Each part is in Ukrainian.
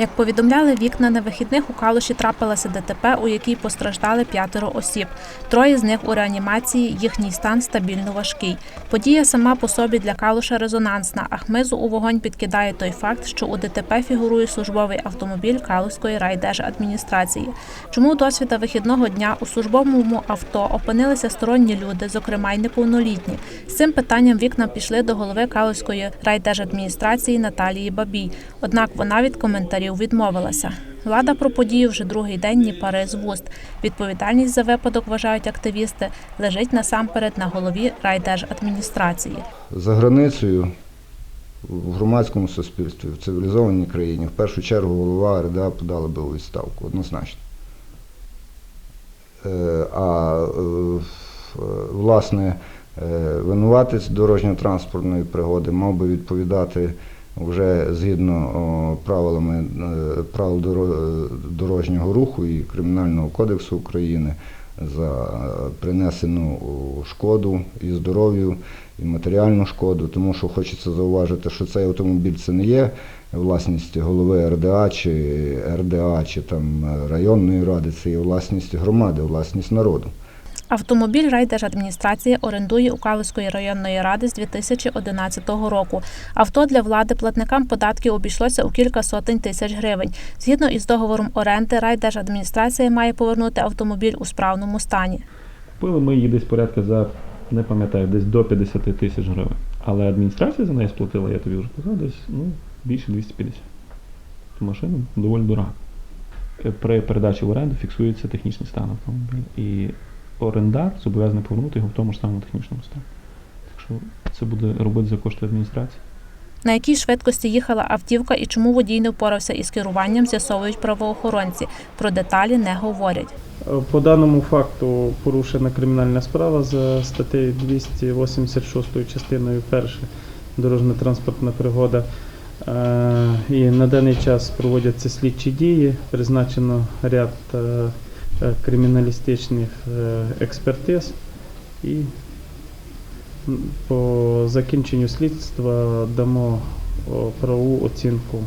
Як повідомляли вікна на вихідних у Калуші трапилося ДТП, у якій постраждали п'ятеро осіб. Троє з них у реанімації, їхній стан стабільно важкий. Подія сама по собі для Калуша резонансна, а хмизу у вогонь підкидає той факт, що у ДТП фігурує службовий автомобіль Калуської райдержадміністрації. Чому досвіда вихідного дня у службовому авто опинилися сторонні люди, зокрема й неповнолітні? З цим питанням вікна пішли до голови Калуської райдержадміністрації Наталії Бабій. Однак вона від коментарів відмовилася. Влада про подію вже другий день ні пари з вуст. Відповідальність за випадок, вважають активісти, лежить насамперед на голові райдержадміністрації. За границею в громадському суспільстві, в цивілізованій країні, в першу чергу голова РДА подала би у відставку, однозначно. Е, А е, власне е, винуватець дорожньо-транспортної пригоди мав би відповідати вже згідно правилами е, правил е, дорожнього руху і Кримінального кодексу України за е, принесену шкоду і здоров'ю, і матеріальну шкоду, тому що хочеться зауважити, що цей автомобіль це не є власність голови РДА чи РДА, чи там районної ради, це є власність громади, власність народу. Автомобіль райдержадміністрація орендує у Калуської районної ради з 2011 року. Авто для влади платникам податків обійшлося у кілька сотень тисяч гривень. Згідно із договором оренди, райдержадміністрація має повернути автомобіль у справному стані. Купили ми її десь порядка за, не пам'ятаю, десь до 50 тисяч гривень. Але адміністрація за неї сплатила, я тобі вже казав, десь ну, більше 250. Ту машину доволі дорога. При передачі в оренду фіксується технічний стан автомобіля. І орендар зобов'язаний повернути його в тому ж самому технічному стані. Так що це буде робити за кошти адміністрації. На якій швидкості їхала автівка і чому водій не впорався із керуванням, з'ясовують правоохоронці. Про деталі не говорять. По даному факту порушена кримінальна справа за статтею 286 частиною 1 дорожньо-транспортна пригода. Е, І на даний час проводяться слідчі дії, призначено ряд е, криміналістичних е, експертиз і по закінченню слідства дамо правову оцінку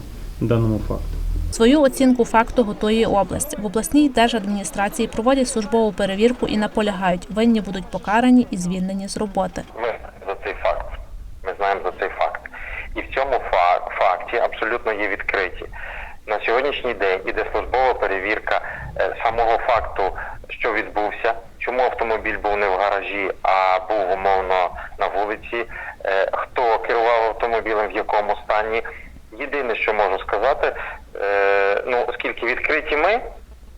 даному факту. Свою оцінку факту готує область. В обласній держадміністрації проводять службову перевірку і наполягають, винні будуть покарані і звільнені з роботи. Ми за цей факт. Ми знаємо за цей факт. І в цьому фа- факті абсолютно є відкриті. На сьогоднішній день іде службова перевірка самого факту, що відбувся, чому автомобіль був не в гаражі, а був умовно на вулиці, е, хто керував автомобілем, в якому стані. Єдине, що можу сказати, е, ну оскільки відкриті ми,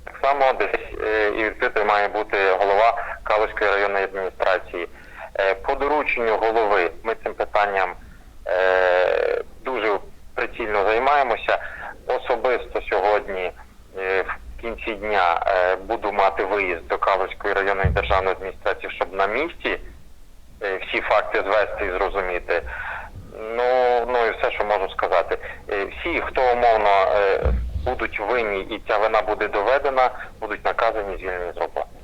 так само десь е, і відкритий має бути голова Калузької районної адміністрації. Е, По дорученню голови ми цим питанням е, дуже прицільно займаємося. Особисто сьогодні е, в кінці дня е, буду мати виїзд до Калузької районної державної адміністрації, щоб на місці е, всі факти звести і зрозуміти. Ну, ну і все, що можу сказати. Е, Всі, хто умовно будуть винні і ця вина буде доведена, будуть наказані звільнені з роботи.